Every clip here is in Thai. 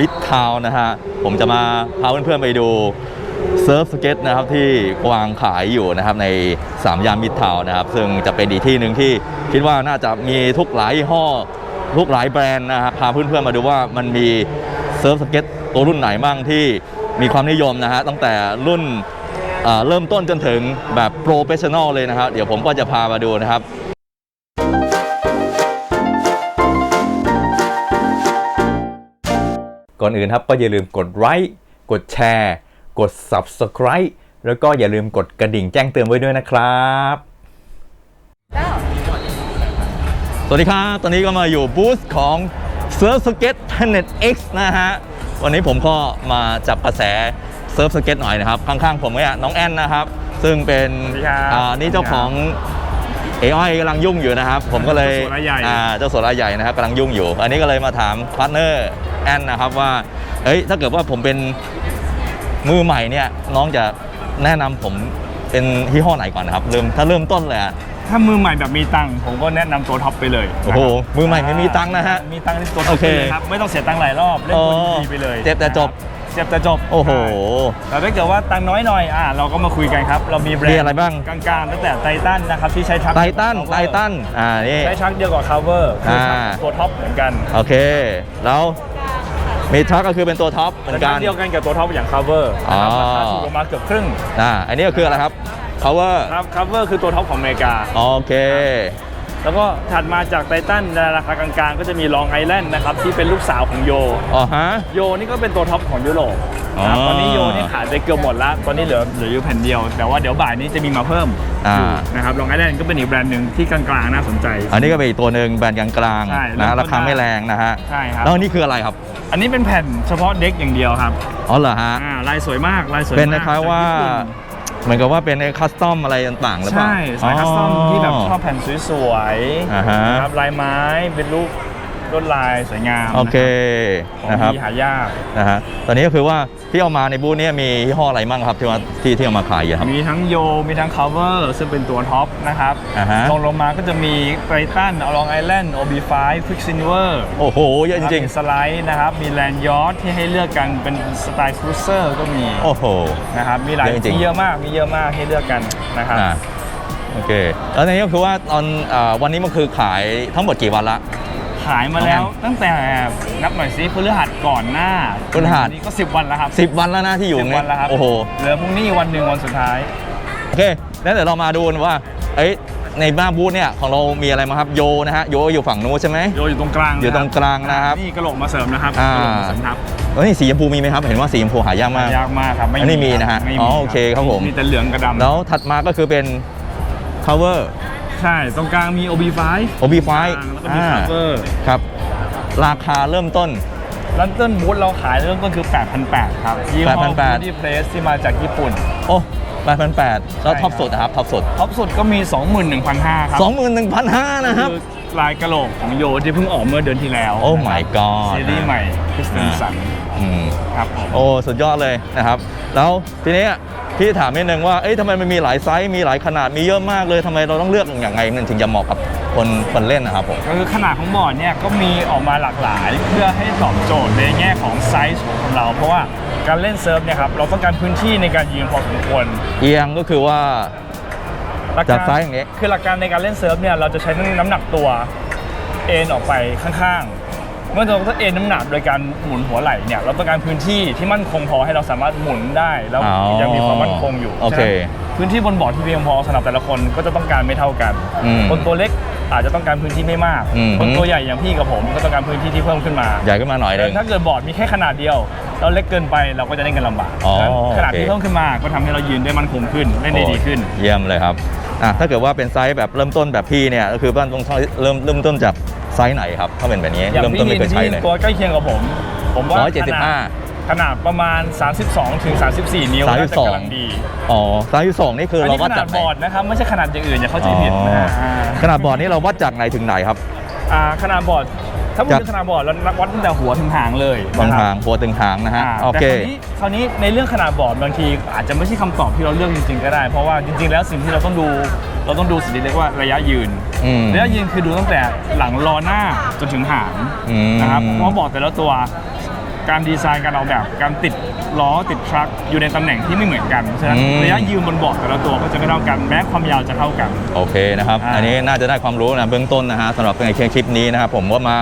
มิดทาวนะฮะ ผมจะมาพาเพื่อนๆไปดูเซิร์ฟสเก็ตนะครับที่วางขายอยู่นะครับในสามย่านมิดทาวนะครับ ซึ่งจะเป็นอีกที่หนึ่งที่คิดว่าน่าจะมีทุกหลายยี่ห้อทุกหลายแบรนด์นะครับพาเพื่อนๆมาดูว่ามันมีเซิร์ฟสเก็ตตัวรุ่นไหนบ้างที่มีความนิยมนะฮะตั้งแต่รุ่นเริ่มต้นจนถึงแบบโปรเฟชชั่นอลเลยนะครับ เดี๋ยวผมก็จะพามาดูนะครับ ก่อนอื่นครับก็อย่าลืมกดไลค์กดแชร์ กด Subscribe แล้วก็อย่าลืมกดกระดิ่งแจ้งเตือนไว้ด้วยนะครับ สวัสดีครับ ตอนนี้ก็มาอยู่บูธของ Surf Skate Planet X นะฮะ วันนี้ผมก็มาจับกระแสเซิร์ฟสเก็ตหน่อยนะครับ ข้างๆผมเนี่ยน้องแอนนะครับ ซึ่งเป็นสวัสดีครับอ่านี่เจ้าของ เออ้อยกำลังยุ่งอยู่นะครับ ผมก็เลยเจ้าสัวรายใหญ่ อ่าเจ้าสัวรายใหญ่นะครับกำลังยุ่งอยู่ อันนี้ก็เลยมาถามพาร์ทเนอร์แอนนะครับว่าเอ้ยถ้าเกิดว่าผมเป็นมือใหม่เนี่ยน้องจะแนะนำผมเป็นยี่ห้อไหนก่อนนะครับเริ่มถ้าเริ่มต้นเลยอะถ้ามือใหม่แบบมีตังค์ผมก็แนะนำตัวท็อปไปเลยโอ้โหมือใหม่ไม่มีตังค์นะฮะ มีตังค์ที่ตัวท็อปโอเคไปเลยครับไม่ต้องเสียตังค์หลายรอบเล่นบนดีไปเลยเจ็บแต่จบ เจ็บแต่จบโอ้โหใช่แต่ถ้าเกิดว่าตังค์น้อยหน่อยอะเราก็มาคุยกันครับ เรามีแบรนมีด์อะไรบ้าง กลางๆตั้งแต่ไททันนะครับที่ใช้ชักไททันเดียวกับไท Cover ทันอ่านี่ใช้ชักเดียวกับ cover คือชักอ่าตัวท็อปเหมือนกัน โอเค แล้วมีทักก็คือเป็นตัวท็อปเหมือนกันชักเดียวกันกับตัวท็อปอย่าง cover นะครับอ๋อราคาถูกลงมาเกือบครึ่งอ่าอันนี้ก็คืออะไรครับ cover ครับ cover คือตัวท็อปของอเมริกาโอเค แล้วก็ถัดมาจากไททันในราคากลางๆ ก็จะมีลองไอแลนด์นะครับที่เป็นลูกสาวของโย อ๋อฮะ โยนี่ก็เป็นตัวท็อปของยุโรปนะครับอ๋อ ตอนนี้โยนี่ขายไปเกือบหมดแล้วตอนนี้เหลือเหลืออยู่แผ่นเดียว แต่ว่าเดี๋ยวบ่ายนี้จะมีมาเพิ่มอ่าอยู่นะครับลองไอแลนด์ก็เป็นอีกแบรนด์หนึ่งที่กลางๆน่าสนใจ อันนี้ก็เป็นอีกตัวหนึ่งแบรนด์กลางใช่ๆแล้นะวก็ราคาไม่แรงนะฮะใช่ครับ แล้วอันนี้คืออะไรครับ อันนี้เป็นแผ่นเฉพาะเด็กอย่างเดียวครับอ๋อเหรอฮะ อ่าลายสวยมากลายสวยมากเป็นคล้ายๆว่าจกญี่ปุ่น เหมือนกับว่าเป็นคัสตอมอะไรต่างๆหรือเปล่าใช่สายคัสตอมที่แบบชอบแผ่นสวยอ่าฮะๆนะครับลายไม้เป็นรูป ลวดลายสวยงามโอเคของนะครับดีหายากนะฮะตอนนี้ก็คือว่าที่เอามาในบูธเนี้มียี่ห้ออะไรบ้างครับที่ว่าที่ที่เอามาขายอยู่ครับ มีทั้งโยมีทั้ง cover ซึ่งเป็นตัวท็อปนะครับอ่าฮะ ลงลงมาก็จะมีไททันอลองไอแลนด์ OB5 Quicksilver โอ้โหเยอะจริง มีสไลด์นะครับ มีแลนด์ยอทที่ให้เลือกกันเป็นสไตล์ครูเซอร์ก็มีๆ โอ้โห นะครับ มีหลายเยอะจริง มีเยอะมาก มีเยอะมากให้เลือกกันนะครับ อ่าโอเคแล้วในนี้ก็คือว่าตอนอาวันนี้มันคือขายทั้งหมดกี่วันละขายมาแล้ว ตั้งแต่นับหน่อยสิพฤหัสก่อนหน้าพฤหัส นี่ก็ 10 วันแล้วครับ10วันแล้วนะที่อยู่10เนี่วันแล้วครับโอ้โห เหลือพรุ่งนี้วันหนึ่งวันสุดท้าย โอเค แล้วเดี๋ยวเรามาดูกันว่า เอ้ย ในบ้านบูธเนี่ย ของเรามีอะไรมาครับ โยนะฮะ โยอยู่ฝั่งนู้นใช่ไหม โยอยู่ตรงกลางอยู่ตรงกลางนะครับ นี่กระโหลกมาเสริมนะครับอ่ากระโหลกมาเสริมทับเฮ้ย สีชมพูมีไหมครับ เห็นว่าสีชมพูหายากมาก ยากมากครับอันนี้มีนะฮะไม่อ๋อโอเคครับผม มีแต่เหลืองกับดำแล้วถัดมาก็คือเป็น cover ใช่ ตรงกลางมี OB5 OB5 แล้วก็มีอ่า cover ครับ ราคาเริ่มต้นลันเติ้ลบูธเราขายเริ่มต้นคือ 8,800 ครับยี่ห้อ8,800ที่เพลสที่มาจากญี่ปุ่น โอ้แปดพันแปดแล้วใช่ท็อปสุดนะครับท็อปสุดท็อปสุดก็มี 21,500 ครับสองหมื่นหนึ่งพันห้านะครับคือ ลายกระโหลกของโยที่เพิ่งออกเมื่อเดือนที่แล้วโอ้นะครับ my god ซีรีส์ใหม่คริสตันสันอืมครับผมโอ้สุดยอดเลยนะครับ แล้วทีนี้พี่ถามนิดนึงว่าเอ้ยทำไมมันมีหลายไซส์มีหลายขนาดมีเยอะมากเลยทำไมเราต้องเลือกอย่างไงมันถึงจะเหมาะกับคนคนเล่นนะครับผมก็คือขนาดของบอร์ดเนี่ยก็มีออกมาหลากหลาย เพื่อให้ตอบโจทย์ในแง่ของไซส์ของเรา เพราะว่าการเล่นเซิร์ฟเนี่ยครับเราต้องการพื้นที่ในการยืนพอสมควรเอียงก็คือว่า หลักจากซ้ายอย่างนี้ คือหลักการในการเล่นเซิร์ฟเนี่ยเราจะใช้น้ำหนักตัวเอ็นออกไปข้างๆ เมื่อเราต้องเอ็นน้ำหนักโดยการหมุนหัวไหล่เนี่ยเราต้องการพื้นที่ที่มั่นคงพอให้เราสามารถหมุนได้แล้วอ๋อยังมีความมั่นคงอยู่โอเคฉะนั้นพื้นที่บนบอร์ดที่เพียงพอสำหรับแต่ละคนก็จะต้องการไม่เท่ากันอืมคนตัวเล็กอาจจะต้องการพื้นที่ไม่มากอืม คนตัวใหญ่อย่างพี่กับผมก็ต้องการพื้นที่ที่เพิ่มขึ้นมา ใหญ่ขึ้นมาหน่อยหแต่นึง ถ้าเกิดบอร์ดมีแค่ขนาดเดียว เราเล็กเกินไปเราก็จะเล่นกันลำบากอ๋อฉะนั้นขนาดโอเค ที่เพิ่มขึ้นมาก็ทำให้เรายืนได้มั่นคงขึ้นเล่นได้ดีขึ้นเยี่ยมเลยครับ อะถ้าเกิดว่าเป็นไซส์แบบเริ่มต้นแบบพี่เนี่ยก็คือบ้านตรงเริ่มเริ่มต้นจากไซส์ไหนครับถ้าเป็นแบบนี้อย่างเริ่มพี่ต้นลิไม่นเคยใช้ที่เลยตัวใกล้เคียงกับผม ผมว่าร้อยเจ็ดสิบห้าขนาดประมาณ 32ถึง34 นิ้วสามสิน่าบจะสองกำลังดีอ๋อไซส์สองนี่คืออันเรานี้วัขดนาจาดกไหน บอร์ดนะครับไม่ใช่ขนาดอย่างอื่นอย่าเข้าใจผิดนะฮะอ่าขนาดบอร์ดนี่เราวัดจากไหนถึงไหนครับ อ่าขนาดบอร์ด ถ้าพูดจากถึงขนาดบอร์ดเราวัดตั้งแต่หัวถึงหางเลยบางนะครับทางหัวตึงหางนะฮะอ่าโอแต่เคคราวนี้คราวนี้ในเรื่องขนาดบอร์ดบางที อาจจะไม่ใช่คำตอบที่เราเลือกจริงๆก็ได้ เพราะว่าจริงๆ แล้วสิ่งที่เราต้องดูเราต้องดูสิ่งที่เรียกว่าระยะยืนอืมระยะยืนคือดูตั้งแต่หลังล้อหน้าจนถึงหางอืมนะครับเพราะบอร์ดแต่ละตัว การดีไซน์การออกแบบการติดล้อติดทรัคอยู่ในตำแหน่งที่ไม่เหมือนกันฉะนั้นอืม ระยะยืนบนเบาะแต่ละตัวก็จะไม่เท่ากันแม้ความยาวจะเท่ากัน โอเคนะครับ อ่า อันนี้น่าจะได้ความรู้นะเบื้องต้นนะฮะสำหรับในคลิปนี้นะครับผมก็มา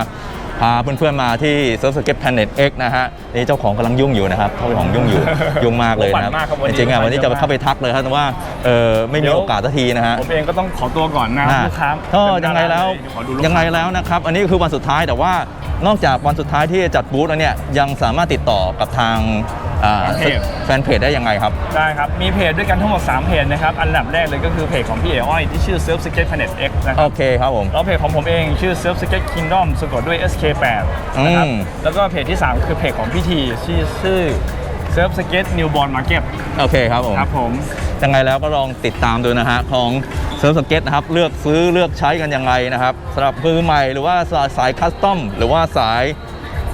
พาเพื่อนๆมาที่ Surf Skate Planet X นะฮะนี่เจ้าของกำลังยุ่งอยู่นะครับเจ้าของยุ่งอยู่ ยุ่งมากเลยนะครับปั่นมากครับวันจนี้ริงๆอะวันนี้ปั่นเยจะอะมากเข้าไปทักเลยครับแต่ว่าเออไม่เดี๋มียวโอกาสสักทีนะฮะ ผมเองก็ต้องขอตัวก่อนนะอะลูกค้าก็เต็มหยังไงแล้วเดี๋ยขอดูลูกค้า ยังไงแล้วนะครับ อันนี้คือวันสุดท้ายแต่ว่า นอกจากวันสุดท้ายที่จะจัดบูธแล้วเนี่ยยังสามารถติดต่อกับทางอ่าแฟนเพจ แฟนเพจได้ยังไงครับ ได้ครับ มีเพจด้วยกันทั้งหมด 3 เพจนะครับ อันดับแรกเลยก็คือเพจของพี่เอ๋อ้อยที่ชื่อ Surf Skate Planet X นะคโอรับเคครับผม แล้วเพจของผมเองชื่อ Surf Skate Kingdom สะกดด้วย SK8 นะครับอืม แล้วก็เพจที่ 3 คือเพจของพี่ทีชื่อชื่อ Surf Skate Newborn Market โอเคครับผม ครับผม ยังไงแล้วก็ลองติดตามดูนะฮะของ เซิร์ฟสเก็ตนะครับเลือกซื้อเลือกใช้กันยังไงนะครับสำหรับมือใหม่หรือว่าสายคัสตอมหรือว่าสาย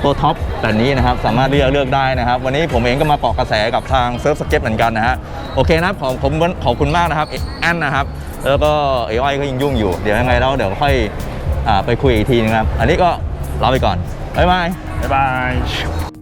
ตัวท็อปแบบนี้นะครับสามารถเลือกเลือกได้นะครับ วันนี้ผมเองก็มาเกาะกระแสกับทางเซิร์ฟสเก็ตเหมือนกันนะฮะโอเคนะครับขอบผมขอบคุณมากนะครับแอนนะครับ แล้วก็เออ้อก็ยังยุ่งอยู่เดี๋ยวยังไงแล้วเดี๋ยวค่อยอไปคุยอีกทีนึงครับ อันนี้ก็ลาไปก่อนบ๊ายบายบ๊ายบาย